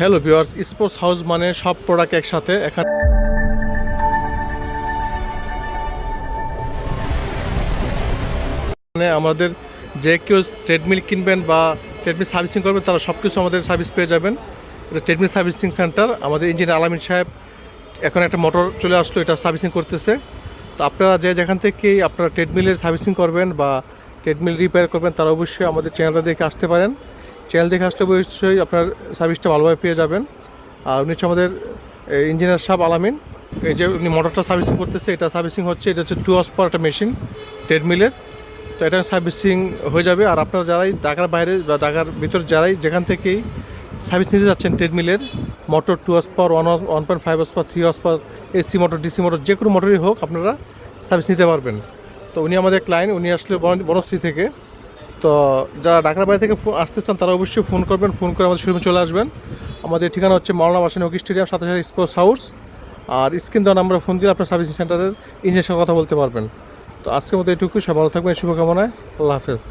Hello viewers sports house মানে সব product একসাথে, এখানে মানে আমাদের যে কেউ ট্রেডমিল কিনবেন বা ট্রেডমিল সার্ভিসিং করবেন, তারা সব কিছু আমাদের সার্ভিস পেয়ে যাবেন। এটা ট্রেডমিল সার্ভিসিং সেন্টার আমাদের ইঞ্জিনিয়ার আলামিন সাহেব এখন একটা মোটর চলে আসলো, এটা সার্ভিসিং করতেছে। তো আপনারা যে যেখান থেকেই আপনারা ট্রেডমিলের সার্ভিসিং করবেন বা ট্রেডমিল রিপেয়ার করবেন, তারা অবশ্যই আমাদের চ্যানেলটা দেখে আসতে পারেন। চ্যানেল দেখে আসলে অবশ্যই আপনার সার্ভিসটা ভালোভাবে পেয়ে যাবেন। আর উনি হচ্ছে আমাদের ইঞ্জিনিয়ার সাহেব আলামিন। এই যে উনি মোটরটা সার্ভিসিং করতেছে, এটা সার্ভিসিং হচ্ছে, এটা হচ্ছে টু আওয়ার্স পর একটা মেশিন ট্রেডমিলের তো এটা সার্ভিসিং হয়ে যাবে। আর আপনারা যারাই ঢাকার বাইরে বা ঢাকার ভিতর যারাই যেখান থেকেই সার্ভিস নিতে যাচ্ছেন ট্রেডমিলের মোটর টু আওয়ার্স পর one one point five hours পর থ্রি আওয়ার্স পর এসি মোটর ডিসি মোটর যে কোনো মোটরই হোক, আপনারা সার্ভিস নিতে পারবেন। তো উনি আমাদের ক্লায়েন্ট উনি আসলে বন- বনশ্রী থেকে। তো যারা ঢাকার বাড়ি থেকে আসতে চান, তারা অবশ্যই ফোন করবেন, ফোন করে আমাদের শোরুমে চলে আসবেন। আমাদের ঠিকানা হচ্ছে মাওলানা বাসিন হকি স্টেডিয়াম সাথে সাথে স্পোর্টস হাউস আর স্ক্রিন দেওয়া নাম্বারে ফোন দিলে আপনার সার্ভিসিং সেন্টারের ইঞ্জিনের সঙ্গে কথা বলতে পারবেন। তো আজকের মতো এটুকু সব ভালো থাকবেন, শুভকামনায়। আল্লাহ হাফেজ।